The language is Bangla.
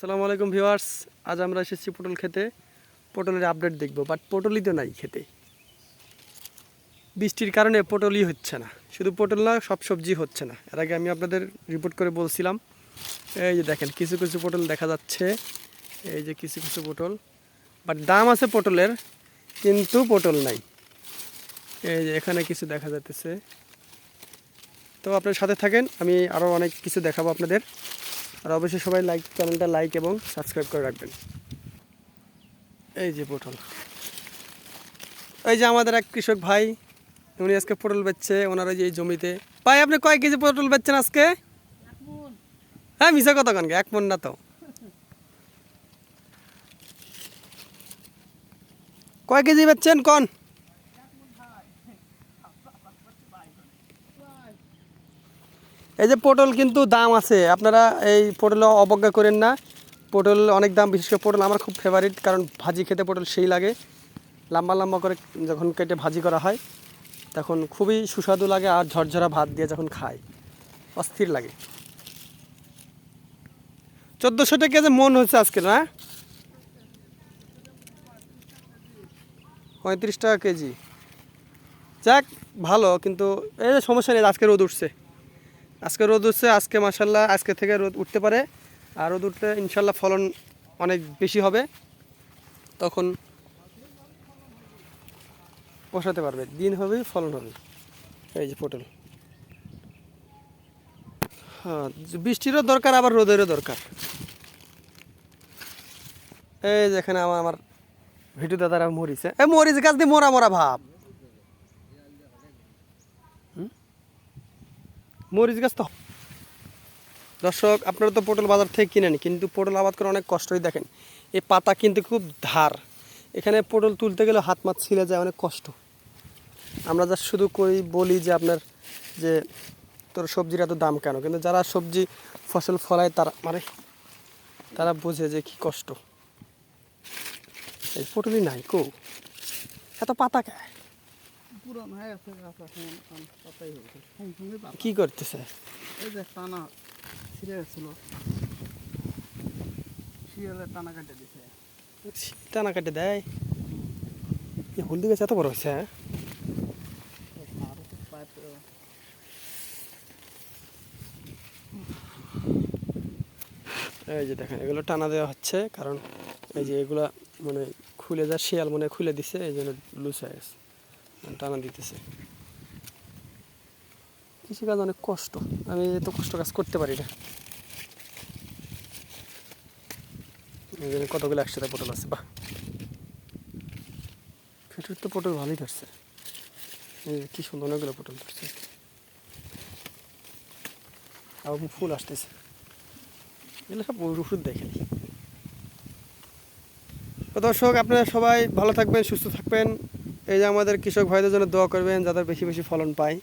আসসালামু আলাইকুম ভিউয়ার্স, আজ আমরা এসেছি পটল খেতে। পটলের আপডেট দেখব বাট পটলই তো নাই খেতে। বৃষ্টির কারণে পটলই হচ্ছে না। শুধু পটল না, সব সবজি হচ্ছে না। এর আগে আমি আপনাদের রিপোর্ট করে বলছিলাম, এই যে দেখেন, কিছু কিছু পটল দেখা যাচ্ছে, এই যে কিছু কিছু পটল বাট দাম আছে পটলের, কিন্তু পটল নাই। এই যে এখানে কিছু দেখা যাচ্ছে তো আপনার সাথে থাকেন, আমি আরও অনেক কিছু দেখাবো আপনাদের। আর অবশ্যই সবাই লাইক চ্যানেলটা লাইক এবং সাবস্ক্রাইব করে রাখবেন। এই যে পটল। এই যে আমাদের এক কৃষক ভাই, উনি আজকে পটল বেচছে, ওনার ওই যে এই জমিতে। ভাই, আপনি কয় কেজি পটল বেচছেন আজকে? হ্যাঁ মিশা কথা কানকে এক মন না তো। কয় কেজি বেচছেন? কন। এই যে পটল কিন্তু দাম আছে। আপনারা এই পটল অবজ্ঞা করেন না। পটল অনেক দাম, বিশেষ করে পটল আমার খুব ফেভারিট কারণ ভাজি খেতে পটল সেই লাগে। লম্বা লম্বা করে যখন কেটে ভাজি করা হয়, তখন খুবই সুস্বাদু লাগে আর ঝরঝরা ভাত দিয়ে যখন খায়, অস্থির লাগে। চোদ্দোশো টাকা যে মন হচ্ছে আজকে না? পঁয়ত্রিশ টাকা কেজি। যাক, ভালো, কিন্তু এই যে সমস্যা নেই, আজকে রোদ উঠছে। আজকে রোদ উঠছে, আজকে মাসাল্লাহ আজকে থেকে রোদ উঠতে পারে। আর রোদ উঠতে ইনশাল্লাহ ফলন অনেক বেশি হবে। তখন বসাতে পারবে। দিন হবে, ফলন হবে। এই যে পটল। হ্যাঁ বৃষ্টিরও দরকার, আবার রোদেরও দরকার। এই যেখানে আমার আমার ভিটু দাদারা মরিছে। এ মরিচ গাছ দিয়ে মরা মরা ভাব। মরিচ গাছ তো দর্শক, আপনারা তো পটল বাজার থেকে কিনেন, কিন্তু পটল আবাদ করে অনেক কষ্টই দেখেন। এই পাতা কিন্তু খুব ধার। এখানে পটল তুলতে গেলে হাত মাত ছিলে যায়, অনেক কষ্ট। আমরা যা শুধু করি বলি যে আপনার যে তোর সবজির এত দাম কেন? কিন্তু যারা সবজি ফসল ফলায় তারা মানে তারা বোঝে যে কি কষ্ট। এই পটলই নাই কো। এত পাতা কে? পুরান হয়ে গেছে গাছ এখন পাতাই হয়েছে। সঙ্গে কি করতেছে? এই যে টানা ছিঁড়ে গেছিল। শিয়ালের টানা কাটে দিছে। টানা কাটে দেয়? হলদি গাছ এত বড় হয়েছে হ্যাঁ? এই যে দেখেন এগুলো টানা দেওয়া হচ্ছে কারণ এই যে এগুলা মানে খুলে যা শিয়াল মনে খুলে দিছে এই জন্য লুজ হয়ে গেছে। টানা দিতেছে। কৃষিকাজ অনেক কষ্ট। আমি এত কষ্ট কাজ করতে পারি না। কতগুলো একসাথে পটল আছে, বাহ। ফিটুর তো পটল ভালোই ধরছে। কি সুন্দর অনেকগুলো পটল ধরছে। আবার ফুল আসতেছে। এগুলো সব ওষুধ দেখে। দর্শক, আপনারা সবাই ভালো থাকবেন, সুস্থ থাকবেন। এই যে আমাদের কৃষক ভাইদের জন্য দোয়া করবেন যাদের বেশি বেশি ফলন পায়।